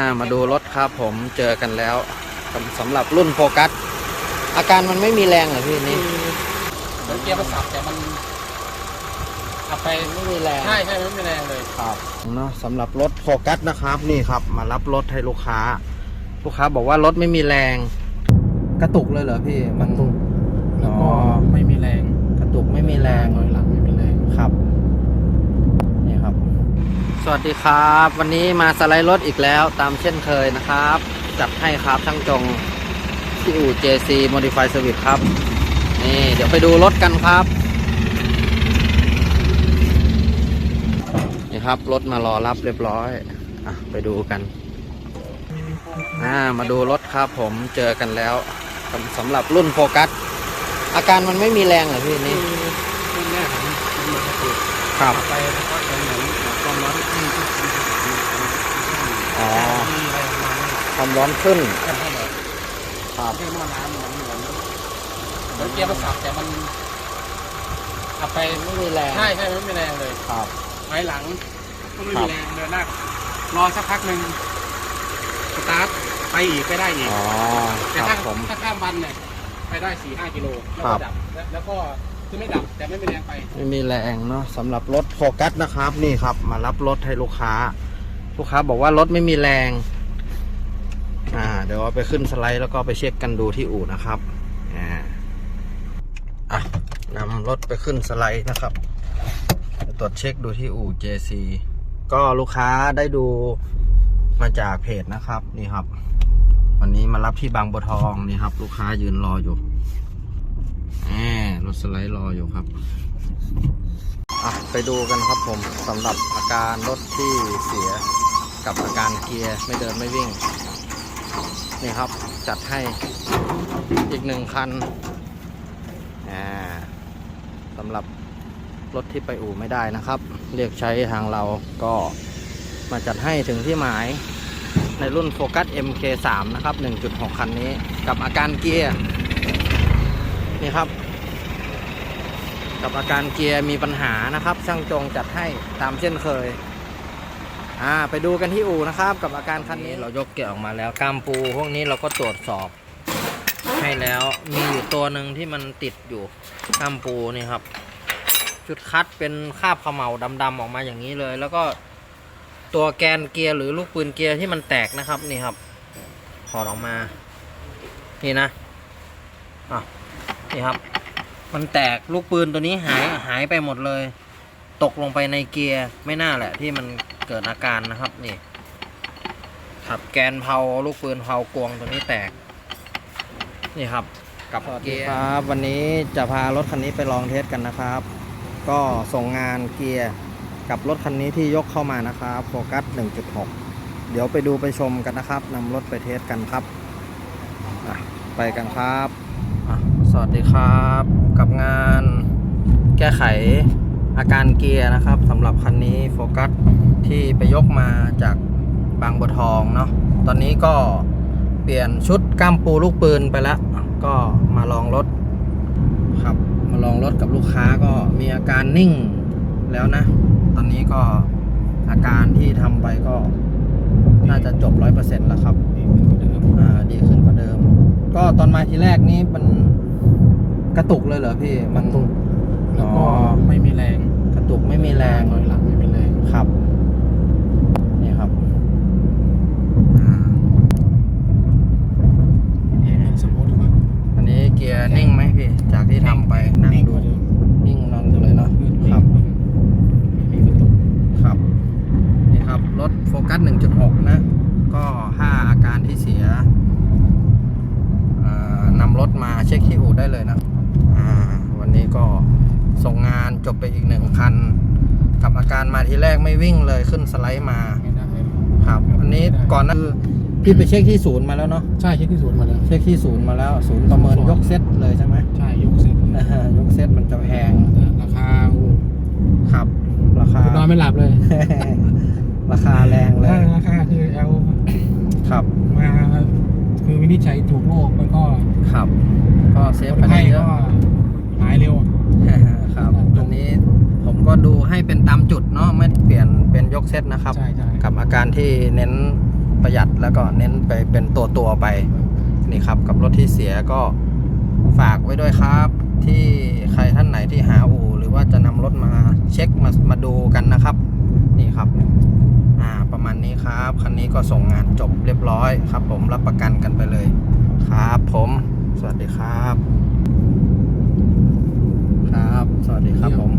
ามาดูรถครับผมเจอกันแล้วสำสำหรับรุ่นโฟกัส อาการมันไม่มีแรงเหรอพี่นี่เหมือนเกียร์มันสับแต่มันขับไปไม่มีแรงใช่ใช่ไม่มีแรงเลยครับเนาะสำหรับรถโฟกัสนะครับ นี่ครับมารับรถให้ลูกค้า ลูกค้าบอกว่ารถไม่มีแรง กระตุกเลยเหรอพี่มันแล้วก็อ๋อไม่มีแรง กระตุกไม่มีแรงถอยหลังไม่มีแรงครับนี่ครับ สวัสดีครับ วันนี้มาสไลด์รถอีกแล้วตามเช่นเคยนะครับ จัดให้ครับช่างจงที่อู่ JC Modify Service ครับ นี่เดี๋ยวไปดูรถกันครับ นี่ครับ รถมารอรับเรียบร้อยอะไปดูกันอ่ามาดูรถครับผมเจอกันแล้วสำสำหรับรุ่นโฟกัส อาการมันไม่มีแรงเหรอพี่นี่ขึ้นแรกผมมันเหมือนกระตุกครับขับไปแล้วก็เหมือนความร้อนขึ้นขึ้นขึ้นขึ้นขึ้น อ๋อมีอะไรประมาณนี้ความร้อนขึ้นแค่นั้นเลยครับแค่หม้อน้ำเหมือนเหมือนเหมือนเกียร์มันสับแต่มันขับไปไม่มีแรง ใช่ใช่ไม่มีแรงเลยครับถอยหลังก็ไม่มีแรงเดินหน้ารอสักพักหนึ่งสตาร์ทไปอีกไปได้อีกอ๋อ แต่ครัถ้าบผม ถ้าข้ามวันเนี่ยไปได้สี่ห้ากิโลแล้วครัก็บดับแล้วแล้วก็คือไม่ดับแต่ไม่มีแรงไป ไม่มีแรงเนาะสำหรับรถโฟกัสนะครับ นี่ครับ มารับรถให้ลูกค้า ลูกค้าบอกว่ารถไม่มีแรง อ่า เดี๋ยวเอาไปขึ้นสไลด์แล้วก็ไปเช็คกันดูที่อู่นะครับ อ่าอะนำรถไปขึ้นสไลด์นะครับตรวจเช็คดูที่อู่ JC ก็ลูกค้าได้ดูมาจากเพจนะครับนี่ครับ วันนี้มารับที่บางบัวทองนี่ครับ ลูกค้ายืนรออยู่แหมรถสไลด์รออยู่ครับอะไปดูกันครับผมสำหรับอาการรถที่เสีย กับอาการเกียร์ไม่เดินไม่วิ่ง นี่ครับจัดให้อีกหนึ่งคันสำหรับรถที่ไปอู่ไม่ได้นะครับ เรียกใช้ทางเราก็มาจัดให้ถึงที่หมายในรุ่นโฟกัส MK3 นะครับ 1.6 คันนี้กับอาการเกียร์นี่ครับ กับอาการเกียร์มีปัญหานะครับ ช่างจงจัดให้ตามเช่นเคย อ่าไปดูกันที่อู่นะครับ กับอาการคันนี้เรายกแกะออกมาแล้วกามปูพวกนี้เราก็ตรวจสอบ ให้แล้วมีอยู่ตัวหนึ่งที่มันติดอยู่กามปูนี่ครับ จุดคัดเป็นคราบเขมเหลาดำๆออกมาอย่างนี้เลย แล้วก็ตัวแกนเกียร์หรือลูกปืนเกียร์ที่มันแตกนะครับนี่ครับถอดออกมา นี่นะอะนี่ครับ มันแตกลูกปืนตัวนี้หายหายไปหมดเลย ตกลงไปในเกียร์ไม่น่าแหละที่มันเกิดอาการนะครับนี่ครับแกนเผาลูกปืนเผากวงตัวนี้แตก นี่ครับกับเกียร์ครับ วันนี้จะพารถคันนี้ไปลองเทสกันนะครับ ก็ส่งงานเกียร์กับรถคันนี้ที่ยกเข้ามานะครับโฟกัส 1.6 เดี๋ยวไปดูไปชมกันนะครับนำรถไปเทสกันครับอะไปกันครับอะสวัสดีครับ กับงานแก้ไข อาการเกียร์นะครับสำหรับคันนี้โฟกัสที่ไปยกมาจากบางบัวทองเนาะตอนนี้ก็เปลี่ยนชุดก้ามปูลูกปืนไปแล้ว ก็มาลองรถครับ มาลองรถกับลูกค้าก็มีอาการนิ่งแล้วนะ ตอนนี้ก็อาการที่ทำไปก็น่าจะจบร้อยเปอร์เซ็นต์แล้วครับดีขึ้นกว่าเดิมอ่าดีขึ้นกว่าเดิม ก็ตอนมาทีแรกนี้มันกระตุกเลยเหรอพี่มันแล้วอ๋ก็อไม่มีแรง กระตุกไม่มีแรง ถอยหลังไม่มีแรง ครับ นี่ครับอ่า นี่เป็นสมมติว่า อัน นี้เกียร์นิ่งไหมพี่ จากที่ทำไปนั่งนิ่งดูกว่าเดิมนิ่งนอนอยู่เลยเนาะครับไม่มีกระตุกครับนี่ครับรถโฟกัส 1.6 นะ ก็ห้าอาการที่เสียอ่านำรถมาเช็คที่อู่ได้เลยนะอ่าวันนี้ก็ส่งงานจบไปอีกหนึ่งคัน กับอาการมาทีแรกไม่วิ่งเลยขึ้นสไลด์มาไม่ได้ครับ อันนี้ก่อนหนั้นคือ พี่ไปเช็คที่ศูนย์มาแล้วเนาะใช่เช็คที่ศูนย์มาแล้ว เช็คที่ศูนย์มาแล้ว ศูนย์ประเมินยกเซตเลยใช่ไหมใช่ยกเซ็ตอ่ายกเซตมันจะแพงราคาโอ้ครับ ราคา นอน ไม่หลับเลย ราคาแรงเลยราคาคือเอาครับมาคือวินิจฉัยถูกโรคมันก็ครับ ก็เซฟคนไปไข้ได้เยก็อะหายเร็ว ครับอันนี้ผมก็ดูให้เป็นตามจุดเนาะไม่เปลี่ยนเป็นยกเซตนะครับ ใช่ใช่กับอาการที่เน้น ประหยัดแล้วก็เน้นไปเป็นตัวตัวไปนี่ครับกับรถที่เสียก็ฝากไว้ด้วยครับ ที่ใครท่านไหนที่หาอู่หรือว่าจะนำรถมาเช็คมามาดูกันนะครับ นี่ครับอ่าประมาณนี้ครับคันนี้ก็ส่งงานจบเรียบร้อยครับ ผมรับประกันกันไปเลยครับ ผมสวัสดีครับ ครับ สวัสดีครับผม